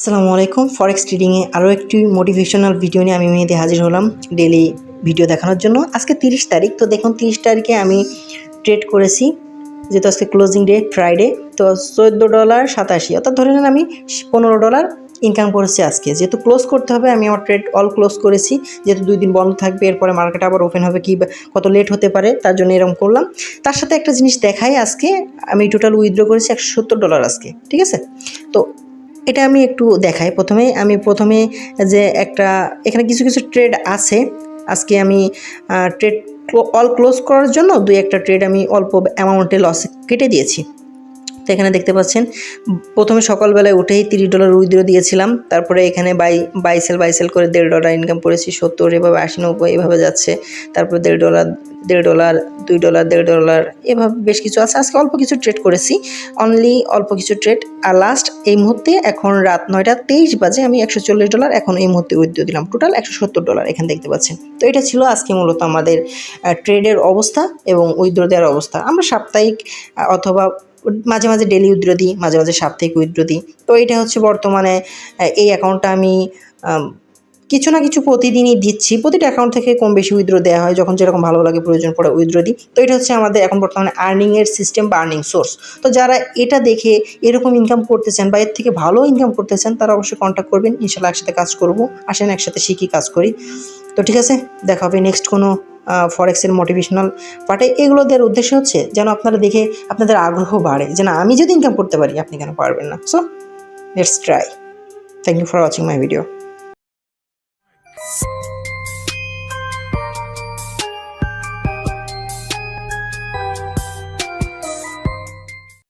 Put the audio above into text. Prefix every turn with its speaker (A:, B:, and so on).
A: আসসালামু আলাইকুম। ফরেক্স ট্রেডিংয়ে আরও একটি মোটিভেশনাল ভিডিও নিয়ে আমি মেয়েতে হাজির হলাম ডেলি ভিডিও দেখানোর জন্য। আজকে তিরিশ তারিখ, তো দেখুন তিরিশ তারিখে আমি ট্রেড করেছি, যেহেতু আজকে ক্লোজিং ডে ফ্রাইডে তো চোদ্দ ডলার সাতাশি, অর্থাৎ ধরে নেন আমি পনেরো ডলার ইনকাম করেছি আজকে। যেহেতু ক্লোজ করতে হবে, আমি আমার ট্রেড অল ক্লোজ করেছি, যেহেতু দুই দিন বন্ধ থাকবে, এরপরে মার্কেট আবার ওপেন হবে কি কত লেট হতে পারে, তার জন্য এরকম করলাম। তার সাথে একটা জিনিস দেখাই আজকে, আমি টোটাল উইথড্র করেছি একশো সত্তর ডলার আজকে, ঠিক আছে? তো এটা আমি একটু দেখাই। প্রথমে আমি প্রথমে যে একটা, এখানে কিছু কিছু ট্রেড আছে। আজকে আমি ট্রেড অল ক্লোজ করার জন্য দুই একটা ট্রেড আমি অল্প অ্যামাউন্টে লস কেটে দিয়েছি। তো এখানে দেখতে পাচ্ছেন, প্রথমে সকালবেলায় উঠেই তিরিশ ডলার উইথড্র দিয়েছিলাম, তারপরে এখানে বাই বাইসেল বাইসেল করে দেড় ডলার ইনকাম করেছি, সত্তর, এভাবে আশি, নব্বই, এভাবে যাচ্ছে, তারপরে দেড় ডলার দেড় ডলার দুই ডলার দেড় ডলার এভাবে বেশ কিছু আছে, আজকে অল্প কিছু ট্রেড করেছি অনলি অল্প কিছু ট্রেড আর লাস্ট এই মুহূর্তে এখন রাত নয়টা তেইশ বাজে, আমি একশো চল্লিশ ডলার এখন এই মুহূর্তে উইথড্র দিলাম টোটাল একশো সত্তর ডলার এখানে দেখতে পাচ্ছেন। তো এটা ছিল আজকে মূলত আমাদের ট্রেডের অবস্থা এবং উইথড্র দেওয়ার অবস্থা। আমরা সাপ্তাহিক অথবা মাঝে মাঝে ডেলি উইথড্র দিই, মাঝে মাঝে সাপ্তাহিক উইথড্র দিই। তো এটা হচ্ছে বর্তমানে এই অ্যাকাউন্টটা আমি কিছু না কিছু প্রতিদিনই দিচ্ছি। প্রতিটা অ্যাকাউন্ট থেকে কম বেশি উইথড্র দেওয়া হয়, যখন যেরকম ভালো লাগে প্রয়োজন পড়ে উইথড্র দিই। তো এটা হচ্ছে আমাদের এখন বর্তমানে আর্নিংয়ের সিস্টেম বা আর্নিং সোর্স তো যারা এটা দেখে এরকম ইনকাম করতে চান বা এর থেকে ভালো ইনকাম করতে চান, তারা অবশ্যই কন্ট্যাক্ট করবেন। ইনশাল্লাহ একসাথে কাজ করব, আসেন একসাথে শিখি কাজ করি। তো ঠিক আছে, দেখা হবে নেক্সট কোনো ফরেক্সের মোটিভেশনাল পার্টে এগুলো দেওয়ার উদ্দেশ্য হচ্ছে যেন আপনারা দেখে আপনাদের আগ্রহ বাড়ে যে না, আমি যদি ইনকাম করতে পারি, আপনি কেন পারবেন না? So let's try thank you for watching my video